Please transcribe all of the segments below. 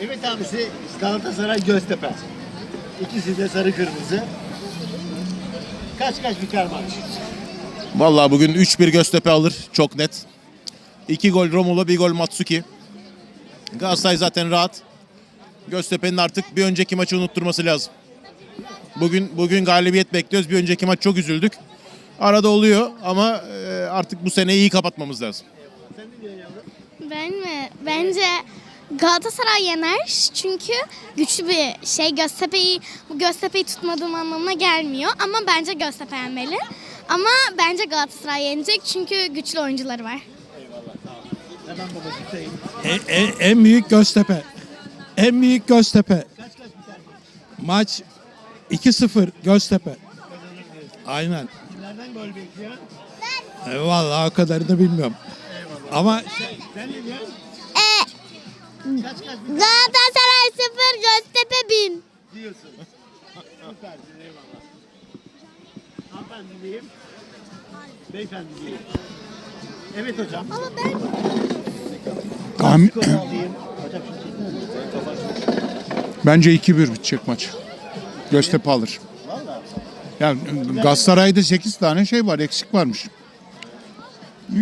Evet abisi Galatasaray Göztepe. İkisi de sarı kırmızı. Kaç kaç biter maç? Vallahi bugün 3-1 Göztepe alır. Çok net. 2 gol Romulo, 1 gol Matsuki. Galatasaray zaten rahat. Göztepe'nin artık bir önceki maçı unutturması lazım. Bugün bugün galibiyet bekliyoruz. Bir önceki maç çok üzüldük. Arada oluyor ama e, artık bu seneyi iyi kapatmamız lazım. Ben mi? Bence Galatasaray yener çünkü güçlü bir şey Göztepe'yi bu Göztepe'yi tutmadığım anlamına gelmiyor ama bence Göztepe yenmeli. Ama bence Galatasaray yenecek çünkü güçlü oyuncuları var. Hemen babacığım. En, en- en büyük Göztepe. En büyük Göztepe. Kaç kaç biter maç? Maç 2-0 Göztepe. Aynen. Kimlerden gol bekliyor? E, vallahi o kadarını bilmiyorum. Ama Sen ne diyorsun? Galatasaray 0 Göztepe 1000. diyorsun. Süpersin eyvallah. Hanımefendi diyeyim. Beyefendi diyeyim. Evet hocam. Ama ben Tahmin-. Hocam Bence 2-1 bitecek maç. Göztepe alır. Vallahi. Yani Galatasaray'da 8 tane şey var, eksik varmış.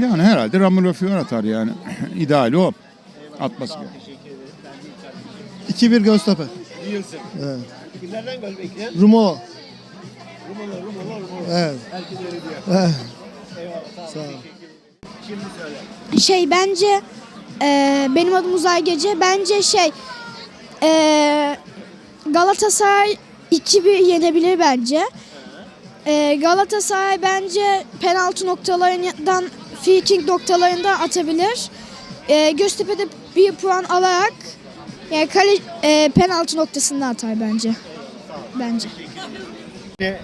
Yani herhalde Romulo Fior atar yani. İdeali o. Atması gerekiyor. 2-1 Göztepe. diyorsun. Kimlerden gol bekliyor? Rumo. Rumolo, Rumolo, Rumolo. Evet. Herkes öyle diyor. Evet. Eyvallah. Sağ ol. Sağ ol. Şimdi söyle. Şey bence e, benim adım Uzay Gece. Bence şey e, Galatasaray 2-1 yenebilir bence. E, Galatasaray bence penaltı noktalarından free kick noktalarında atabilir. E, Göztepe'de bir puan alarak yani kale, e, penaltı noktasında atar bence. Bence. Yine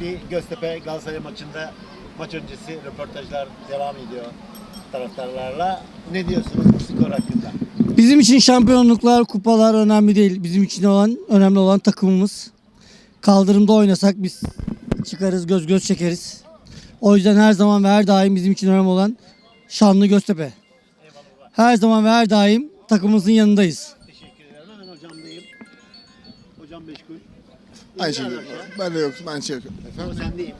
bir Göztepe Galatasaray maçında maç öncesi röportajlar devam ediyor taraftarlarla. Ne diyorsunuz bu skor hakkında? Bizim için şampiyonluklar, kupalar önemli değil. Bizim için olan önemli olan takımımız. Kaldırımda oynasak biz çıkarız, göz göz çekeriz. O yüzden her zaman ve her daim bizim için önemli olan şanlı Göztepe. Her zaman ve her daim takımımızın yanındayız. Aynı şey. alaka. Ben de yok. Ben şey yok. Ama sendeyim.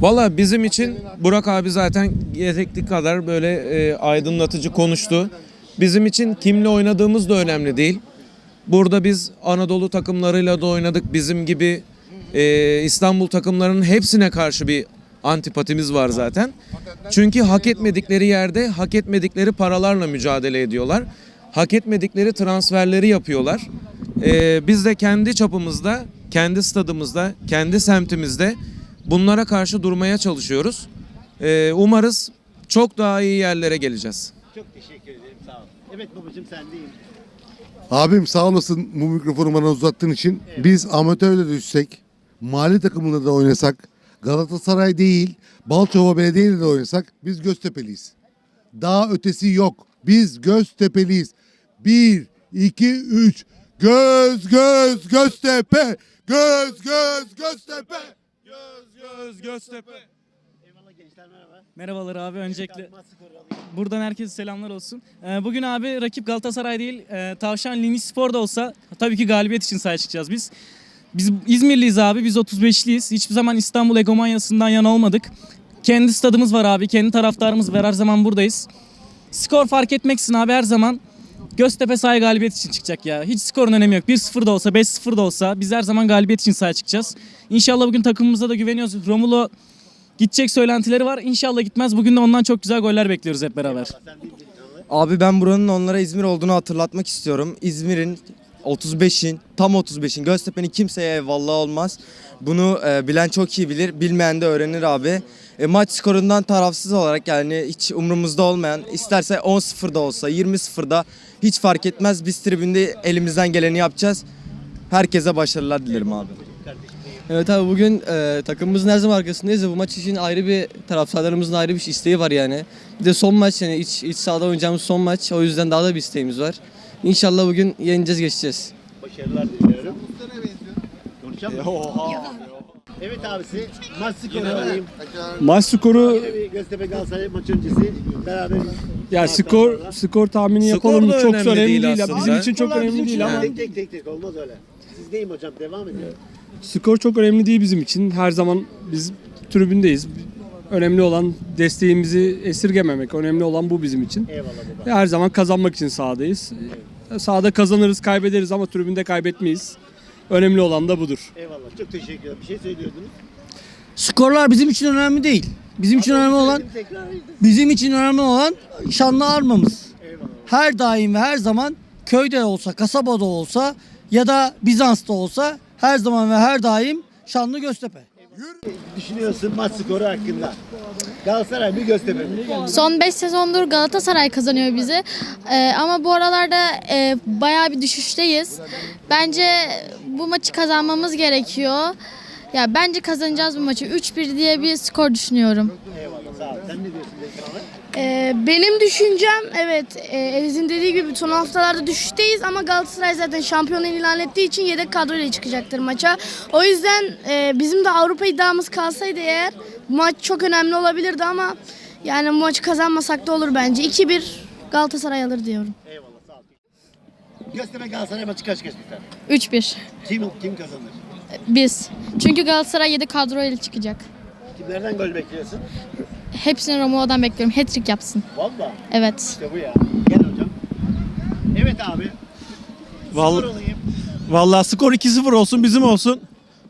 Valla bizim için Burak abi zaten gerekli kadar böyle e, aydınlatıcı konuştu. Bizim için kimle oynadığımız da önemli değil. Burada biz Anadolu takımlarıyla da oynadık. Bizim gibi e, İstanbul takımlarının hepsine karşı bir antipatimiz var zaten. Çünkü hak etmedikleri yerde hak etmedikleri paralarla mücadele ediyorlar. Hak etmedikleri transferleri yapıyorlar. E, biz de kendi çapımızda, kendi stadımızda, kendi semtimizde bunlara karşı durmaya çalışıyoruz. E, umarız çok daha iyi yerlere geleceğiz. Çok teşekkür ederim. Sağ ol. Evet babacığım sendeyim. Abim sağ olasın bu mikrofonu bana uzattığın için. Biz amatörde de düşsek, mahalle takımında da oynasak, Galatasaray değil, Balçova Belediye'yle de oynasak biz Göztepe'liyiz. Daha ötesi yok. Biz Göztepe'liyiz. Bir, iki, üç. Göz, göz, Göztepe. Göz, göz, Göztepe. Göz göz Göztepe. Eyvallah gençler merhaba. Merhabalar abi öncelikle. Buradan herkese selamlar olsun. Ee, Bugün abi rakip Galatasaray değil e, Tavşan Lini Spor da olsa tabii ki galibiyet için sahaya çıkacağız biz. Biz İzmirliyiz abi biz 35'liyiz. Hiçbir zaman İstanbul egomanyasından yana olmadık. Kendi stadımız var abi kendi taraftarımız var her zaman buradayız. Skor fark etmeksizin abi her zaman Göztepe sahaya galibiyet için çıkacak ya. Hiç skorun önemi yok. 1-0 da olsa 5-0 da olsa biz her zaman galibiyet için sahaya çıkacağız. İnşallah bugün takımımıza da güveniyoruz. Romulo gidecek söylentileri var. İnşallah gitmez. Bugün de ondan çok güzel goller bekliyoruz hep beraber. Abi ben buranın onlara İzmir olduğunu hatırlatmak istiyorum. İzmir'in 35'in, tam 35'in, Göztepe'nin kimseye eyvallah olmaz. Bunu e, bilen çok iyi bilir, bilmeyen de öğrenir abi. E, maç skorundan tarafsız olarak yani hiç umurumuzda olmayan, isterse 10-0'da olsa, 20-0'da hiç fark etmez. Biz tribünde elimizden geleni yapacağız. Herkese başarılar dilerim abi. Evet abi bugün e, takımımızın her zaman arkasındayız bu maç için ayrı bir taraftarlarımızın ayrı bir isteği var yani. Bir de son maç yani iç, iç sahada oynayacağımız son maç o yüzden daha da bir isteğimiz var. İnşallah bugün yeneceğiz geçeceğiz. Başarılar diliyorum. Konuşacak mısın? Evet abisi. Maç skoru alayım. Maç skoru Göztepe Galatasaray maç öncesi beraber ya skor skor tahmini Skor yapalım da çok önemli önemli değil değil. aslında. Bizim için çok önemli için değil ama Tek tek tek tek olmaz öyle. Sizdeyim hocam devam ediyor. skor çok önemli değil bizim için. Her zaman biz tribündeyiz. Önemli olan desteğimizi esirgememek. Önemli olan bu bizim için. Eyvallah baba. Her zaman kazanmak için sahadayız. Sahada kazanırız, kaybederiz ama tribünde kaybetmeyiz. Önemli olan da budur. Eyvallah. Çok teşekkür ederim. Bir şey söylüyordunuz. Skorlar bizim için önemli değil. Bizim için önemli olan bizim için önemli olan şanlı armamız. Eyvallah. Her daim ve her zaman köyde olsa, kasabada olsa ya da Bizans'ta olsa her zaman ve her daim şanlı Göztepe. Düşünüyorsun maç skoru hakkında. Galatasaray mı Göztepe mi? Son 5 sezondur Galatasaray kazanıyor bizi. Ee, ama bu aralarda e, bayağı bir düşüşteyiz. Bence bu maçı kazanmamız gerekiyor. Ya bence kazanacağız bu maçı. 3-1 diye bir skor düşünüyorum. Eyvallah sağ ol. Sen ne diyorsun Zeytin abi? Ee, benim düşüncem evet e, Eliz'in dediği gibi son haftalarda düşüşteyiz ama Galatasaray zaten şampiyon ilan ettiği için yedek kadroyla çıkacaktır maça. O yüzden e, bizim de Avrupa iddiamız kalsaydı eğer maç çok önemli olabilirdi ama yani bu maçı kazanmasak da olur bence. 2-1 Galatasaray alır diyorum. Eyvallah sağ ol. Göztepe Galatasaray maçı kaç kaç biter? 3-1 Kim kim kazanır? biz. Çünkü Galatasaray yedek kadroyla çıkacak. Kimlerden gol bekliyorsun? Hepsini Romualda'dan bekliyorum. Hat-trick yapsın. Valla. Evet. İşte bu ya. Gel hocam. Evet abi. Vallahi, Skor vallahi skor 2-0 olsun bizim olsun.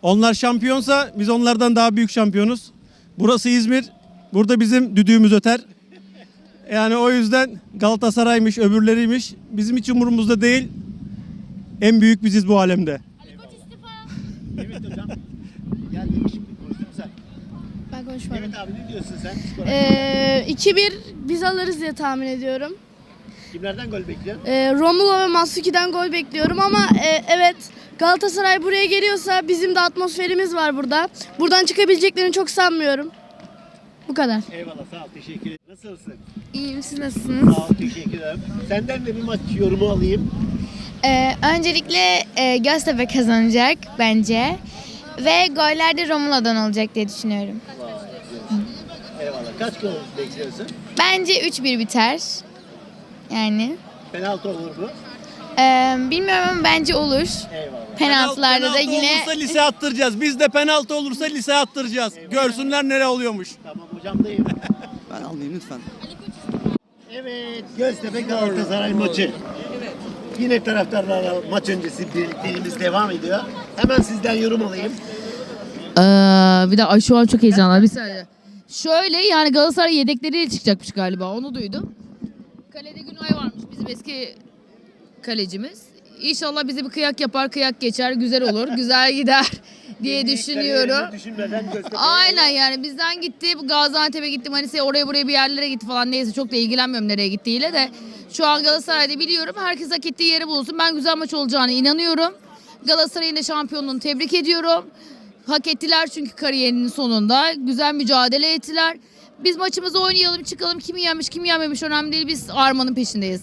Onlar şampiyonsa biz onlardan daha büyük şampiyonuz. Burası İzmir. Burada bizim düdüğümüz öter. Yani o yüzden Galatasaray'mış, öbürleriymiş. Bizim hiç umurumuzda değil. En büyük biziz bu alemde. Evet hocam. Gel demiş şimdi konuştun mu sen? Ben konuşmadım. Evet abi ne diyorsun sen? Skor Ee, 2-1 biz alırız diye tahmin ediyorum. Kimlerden gol bekliyorsun? Ee, Romulo ve Masuki'den gol bekliyorum ama e, evet Galatasaray buraya geliyorsa bizim de atmosferimiz var burada. Buradan çıkabileceklerini çok sanmıyorum. Bu kadar. Eyvallah sağ ol teşekkür ederim. Nasılsın? İyiyim siz nasılsınız? Sağ ol teşekkür ederim. Senden de bir maç yorumu alayım. Ee, öncelikle e, Göztepe kazanacak bence. Ve goller de Romulo'dan olacak diye düşünüyorum. Kaç gol bekliyorsun? Bence 3-1 biter. Yani. Penaltı olur mu? Ee, bilmiyorum ama bence olur. Eyvallah. Penaltılarda da Penaltı yine olursa lise attıracağız. Biz de penaltı olursa lise attıracağız. Görsünler nere oluyormuş. Tamam hocamdayım. Ben almayayım lütfen. Evet, Göztepe Galatasaray maçı. Yine taraftarlarla maç öncesi birlikteliğimiz devam ediyor. Hemen sizden yorum alayım. Ee, bir de ay şu an çok heyecanlı. Bir saniye. Şöyle yani Galatasaray yedekleriyle çıkacakmış galiba. Onu duydum. Kalede Günay varmış bizim eski kalecimiz. İnşallah bize bir kıyak yapar, kıyak geçer, güzel olur, güzel gider diye düşünüyorum. Aynen yani bizden gitti, Gaziantep'e gitti, Manisa'ya oraya buraya bir yerlere gitti falan neyse çok da ilgilenmiyorum nereye gittiğiyle de. Şu an Galatasaray'da biliyorum herkes hak ettiği yeri bulsun. Ben güzel maç olacağına inanıyorum. Galatasaray'ın da şampiyonluğunu tebrik ediyorum. Hak ettiler çünkü kariyerinin sonunda. Güzel mücadele ettiler. Biz maçımızı oynayalım çıkalım. Kim yenmiş kim yenmemiş önemli değil. Biz Arman'ın peşindeyiz.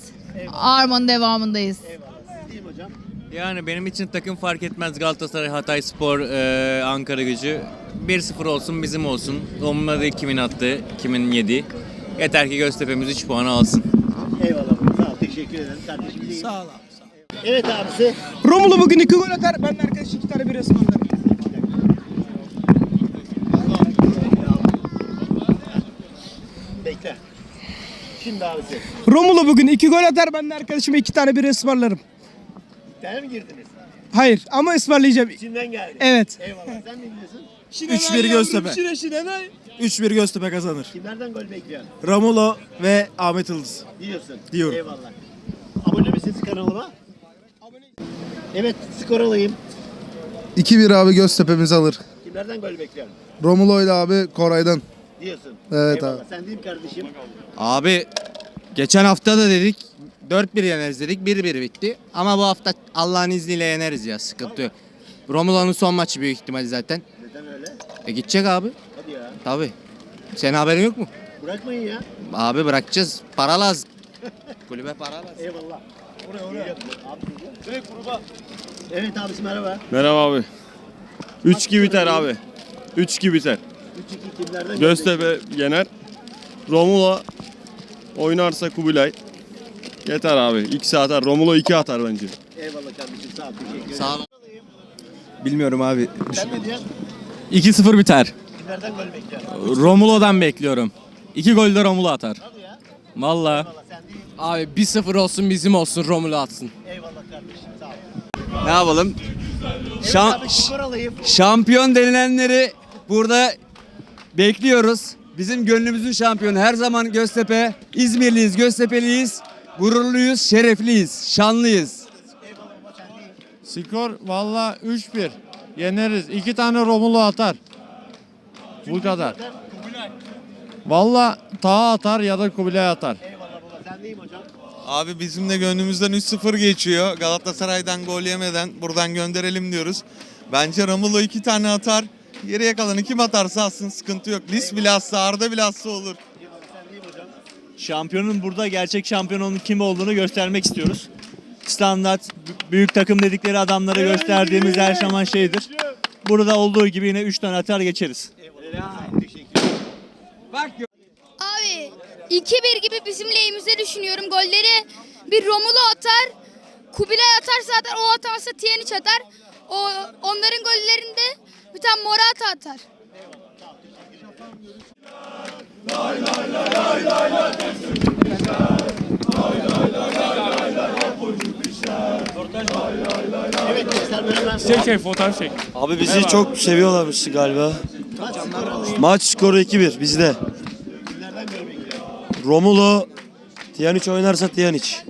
Arman'ın devamındayız. Eyvallah. Siz diyeyim hocam. Yani benim için takım fark etmez Galatasaray, Hatay Spor, e, Ankara gücü. 1-0 olsun bizim olsun. Umurumda değil kimin attı, kimin yedi. Yeter ki Göztepe'miz 3 puanı alsın. Eyvallah. Sağ ol. Teşekkür ederim. Kardeşim. Sağ ol abi. Evet abisi. Romulo bugün iki gol atar. Ben de arkadaş iki tane bir ısmarlarım. Bekle. Şimdi abisi. Romulo bugün iki gol atar. Ben de arkadaşıma iki tane bir ısmarlarım. İddiaya mı girdiniz? Hayır ama ısmarlayacağım. İçinden geldi. Evet. Eyvallah. Sen ne diyorsun? 3-1 Göztepe. 3-1 Göztepe kazanır. Kimlerden gol bekliyorsun? Ramulo ve Ahmet Yıldız. Diyorsun. Diyorum. Eyvallah. Abone misiniz kanalıma? Evet skor alayım. 2-1 abi Göztepe'miz alır. Kimlerden gol bekliyorsun? Romulo ile abi Koray'dan. Diyorsun. Evet Eyvallah. abi. Sen diyeyim kardeşim. Abi geçen hafta da dedik 4-1 yeneriz dedik 1-1 bitti. Ama bu hafta Allah'ın izniyle yeneriz ya sıkıntı yok. Romulo'nun son maçı büyük ihtimal zaten. Neden öyle? E gidecek abi. Hadi ya. Tabii. Senin haberin yok mu? Bırakmayın ya. Abi bırakacağız. Para lazım. Kulübe para lazım. Eyvallah. Oraya oraya. Abi, evet gruba. Evet abisi merhaba. Merhaba abi. 3-2 biter abi. 3-2 biter. 3-2 kimlerden? Göztepe yener. Romulo oynarsa Kubilay. Yeter abi. İkisi atar. Romulo 2 atar bence. Eyvallah kardeşim sağ ol. Teşekkür ederim. Sağ olun. Bilmiyorum abi. Sen ne diyorsun? 2-0 biter. Kimlerden gol bekliyorsun? Romulo'dan bekliyorum. 2 gol de Romulo atar. Hadi ya. Valla. Eyvallah sen değil. Abi 1-0 olsun bizim olsun Romulo atsın. Eyvallah kardeşim sağ ol. Ne yapalım? Evet abi skor alayım. Şampiyon denilenleri burada bekliyoruz. Bizim gönlümüzün şampiyonu her zaman Göztepe. İzmirliyiz, Göztepeliyiz. Gururluyuz, şerefliyiz, şanlıyız. Skor valla 3-1. Yeneriz. İki tane Romulo atar. Bu kadar. Valla Taha atar ya da Kubilay atar. Abi bizim de gönlümüzden 3-0 geçiyor. Galatasaray'dan gol yemeden buradan gönderelim diyoruz. Bence Romulo iki tane atar. Geriye kalanı kim atarsa atsın sıkıntı yok. Lis bile atsa Arda bile atsa olur. Şampiyonun burada gerçek şampiyonun kim olduğunu göstermek istiyoruz. Standart b- büyük takım dedikleri adamlara gösterdiğimiz her zaman şeydir. Burada olduğu gibi yine 3 tane atar geçeriz. Abi 2-1 gibi bizim lehimize düşünüyorum. Golleri bir Romulo atar. Kubilay atar zaten o atamazsa Tiyaniç atar. O, onların gollerinde bir tane Morata atar. Böyle ben Çek çek fotoğraf çek. Abi bizi çok seviyorlarmış galiba. Maç skoru 2-1 bizde. Romulo Tiyaniç oynarsa Tiyaniç.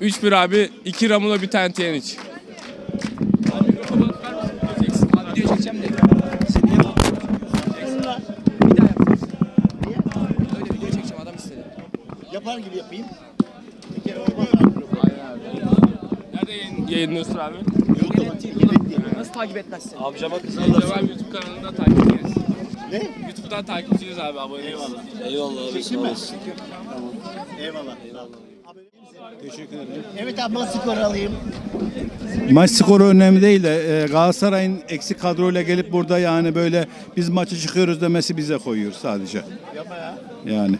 3-1 abi. 2 Romulo bir tane Tiyaniç. Yapar gibi yapayım. Nerede yayın, yayınlıyorsun abi? YouTube'a. Nasıl takip etmezsin? Amcama kızarlar. YouTube kanalında takipçiyiz. Ne? YouTube'dan takipçiyiz abi abone Eyvallah. Eyvallah abi Çekeyim mi? Tamam. Eyvallah. Teşekkür ederim. Evet abi ben skoru alayım. Maç skoru önemli değil de e, Galatasaray'ın eksik kadroyla gelip burada yani böyle biz maçı çıkıyoruz demesi bize koyuyor sadece. Yapma ya. Yani.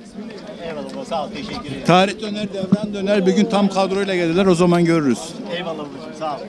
Sağ ol. Teşekkür ederim. Tarih döner devran döner bir gün tam kadroyla gelirler o zaman görürüz. Eyvallah babacığım sağ ol.